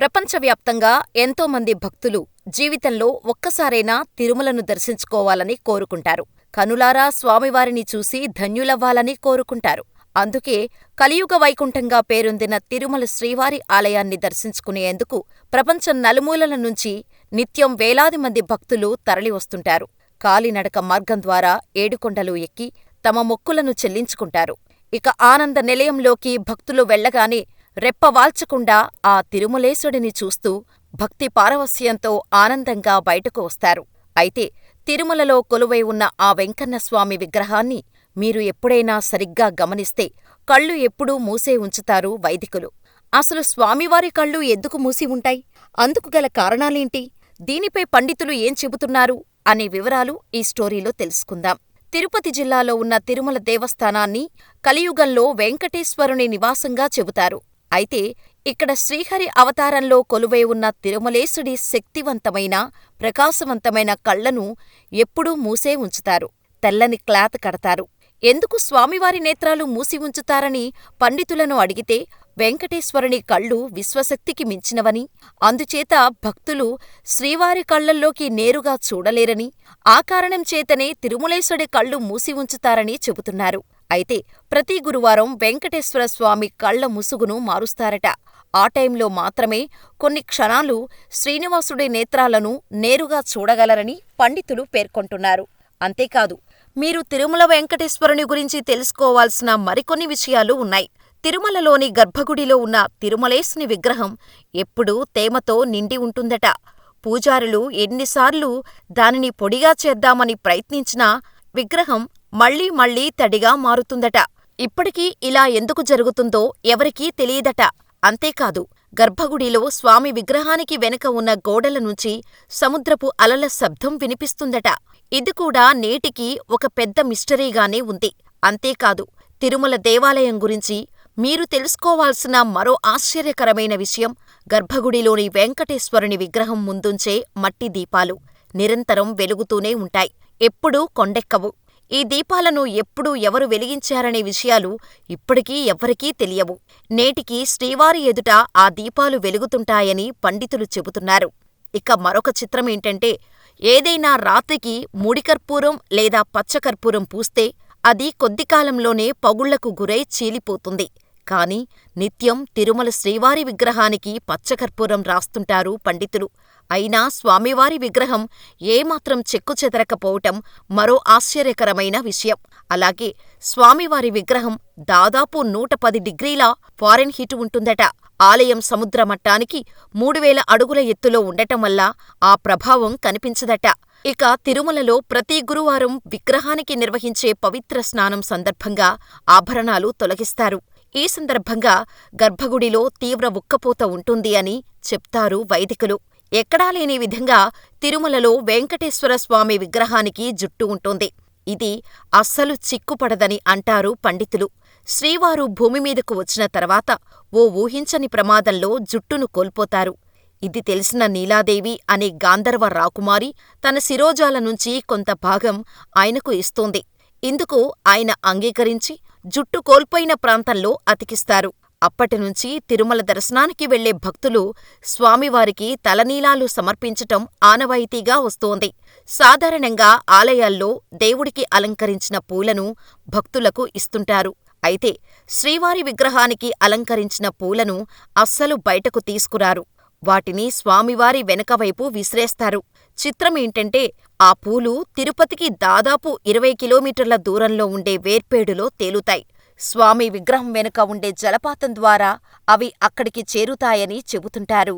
ప్రపంచవ్యాప్తంగా ఎంతోమంది భక్తులు జీవితంలో ఒక్కసారైనా తిరుమలను దర్శించుకోవాలని కోరుకుంటారు. కనులారా స్వామివారిని చూసి ధన్యులవ్వాలని కోరుకుంటారు. అందుకే కలియుగ వైకుంఠంగా పేరొందిన తిరుమల శ్రీవారి ఆలయాన్ని దర్శించుకునేందుకు ప్రపంచం నలుమూలల నుంచి నిత్యం వేలాది మంది భక్తులు తరలివస్తుంటారు. కాలినడక మార్గం ద్వారా ఏడుకొండలు ఎక్కి తమ మొక్కులను చెల్లించుకుంటారు. ఇక ఆనంద నిలయంలోకి భక్తులు వెళ్ళగానే రెప్పవాల్చకుండా ఆ తిరుమలేశుడిని చూస్తూ భక్తి పారవస్యంతో ఆనందంగా బయటకు వస్తారు. అయితే తిరుమలలో కొలువై ఉన్న ఆ వెంకన్నస్వామి విగ్రహాన్ని మీరు ఎప్పుడైనా సరిగ్గా గమనిస్తే కళ్ళు ఎప్పుడూ మూసే ఉంచుతారు వైదికులు. అసలు స్వామివారి కళ్ళు ఎందుకు మూసి ఉంటాయి? అందుకు గల కారణాలేంటి? దీనిపై పండితులు ఏం చెబుతున్నారు? అనే వివరాలు ఈ స్టోరీలో తెలుసుకుందాం. తిరుపతి జిల్లాలో ఉన్న తిరుమల దేవస్థానాన్ని కలియుగంలో వెంకటేశ్వరుని నివాసంగా చెబుతారు. అయితే ఇక్కడ శ్రీహరి అవతారంలో కొలువై ఉన్న తిరుమలేశుడి శక్తివంతమైన, ప్రకాశవంతమైన కళ్ళను ఎప్పుడూ మూసే ఉంచుతారు. తెల్లని క్లాత్ కడతారు. ఎందుకు స్వామివారి నేత్రాలు మూసి ఉంచుతారని పండితులను అడిగితే వెంకటేశ్వరుని కళ్ళు విశ్వశక్తికి మించినవని, అందుచేత భక్తులు శ్రీవారి కళ్ళల్లోకి నేరుగా చూడలేరని, ఆ కారణం చేతనే తిరుమలేశుడి కళ్ళు మూసి ఉంచుతారని చెబుతున్నారు. అయితే ప్రతి గురువారం వెంకటేశ్వర స్వామి కళ్ళ ముసుగును మారుస్తారట. ఆ టైంలో మాత్రమే కొన్ని క్షణాలు శ్రీనివాసుడి నేత్రాలను నేరుగా చూడగలరని పండితులు పేర్కొంటున్నారు. అంతేకాదు మీరు తిరుమల వెంకటేశ్వరుని గురించి తెలుసుకోవాల్సిన మరికొన్ని విషయాలు ఉన్నాయి. తిరుమలలోని గర్భగుడిలో ఉన్న తిరుమలేశుని విగ్రహం ఎప్పుడూ తేమతో నిండి ఉంటుందట. పూజారులు ఎన్నిసార్లు దానిని పొడిగా చేద్దామని ప్రయత్నించినా విగ్రహం మళ్ళీ మళ్ళీ తడిగా మారుతుందట. ఇప్పటికీ ఇలా ఎందుకు జరుగుతుందో ఎవరికీ తెలియదట. అంతేకాదు గర్భగుడిలో స్వామి విగ్రహానికి వెనుక ఉన్న గోడల నుంచి సముద్రపు అలల శబ్దం వినిపిస్తుందట. ఇది కూడా నేటికీ ఒక పెద్ద మిస్టరీగానే ఉంది. అంతేకాదు తిరుమల దేవాలయం గురించి మీరు తెలుసుకోవాల్సిన మరో ఆశ్చర్యకరమైన విషయం గర్భగుడిలోని వెంకటేశ్వరుని విగ్రహం ముందుంచే మట్టి దీపాలు నిరంతరం వెలుగుతూనే ఉంటాయి. ఎప్పుడూ కొండెక్కవు. ఈ దీపాలను ఎప్పుడు ఎవరు వెలిగించారనే విషయాలు ఇప్పటికీ ఎవ్వరికీ తెలియవు. నేటికీ శ్రీవారి ఎదుట ఆ దీపాలు వెలుగుతుంటాయని పండితులు చెబుతున్నారు. ఇక మరొక చిత్రమేంటంటే ఏదైనా రాత్రికి ముడికర్పూరం లేదా పచ్చకర్పూరం పూస్తే అది కొద్దికాలంలోనే పగుళ్ళకు గురై చీలిపోతుంది. కాని నిత్యం తిరుమల శ్రీవారి విగ్రహానికి పచ్చకర్పూరం రాస్తుంటారు పండితులు. అయినా స్వామివారి విగ్రహం ఏమాత్రం చెక్కుచెదరకపోవటం మరో ఆశ్చర్యకరమైన విషయం. అలాగే స్వామివారి విగ్రహం దాదాపు నూట పది డిగ్రీల ఫారెన్హీట్ ఉంటుందట. ఆలయం సముద్ర మట్టానికి మూడువేల అడుగుల ఎత్తులో ఉండటం వల్ల ఆ ప్రభావం కనిపించదట. ఇక తిరుమలలో ప్రతి గురువారం విగ్రహానికి నిర్వహించే పవిత్ర స్నానం సందర్భంగా ఆభరణాలు తొలగిస్తారు. ఈ సందర్భంగా గర్భగుడిలో తీవ్ర ఉక్కపోత ఉంటుంది అని చెప్తారు వైదికులు. ఎక్కడా లేని విధంగా తిరుమలలో వెంకటేశ్వర స్వామి విగ్రహానికి జుట్టు ఉంటుంది. ఇది అస్సలు చిక్కుపడదని అంటారు పండితులు. శ్రీవారు భూమిమీదకు వచ్చిన తర్వాత ఓ ఊహించని ప్రమాదంలో జుట్టును కోల్పోతారు. ఇది తెలిసిన నీలాదేవి అనే గాంధర్వ రాకుమారి తన శిరోజాల నుంచి కొంత భాగం ఆయనకు ఇస్తోంది. ఇందుకు ఆయన అంగీకరించి జుట్టు కోల్పోయిన ప్రాంతంలో అతికిస్తారు. అప్పటినుంచి తిరుమల దర్శనానికి వెళ్ళే భక్తులు స్వామివారికి తలనీలాలు సమర్పించటం ఆనవాయితీగా వస్తోంది. సాధారణంగా ఆలయాల్లో దేవుడికి అలంకరించిన పూలను భక్తులకు ఇస్తుంటారు. అయితే శ్రీవారి విగ్రహానికి అలంకరించిన పూలను అస్సలు బయటకు తీసుకురారు. వాటిని స్వామివారి వెనకవైపు విసిరేస్తారు. చిత్రమేంటంటే ఆ పూలు తిరుపతికి దాదాపు ఇరవై కిలోమీటర్ల దూరంలో ఉండే వేర్పేడులో తేలుతాయి. స్వామి విగ్రహం వెనుక ఉండే జలపాతం ద్వారా అవి అక్కడికి చేరుతాయని చెబుతుంటారు.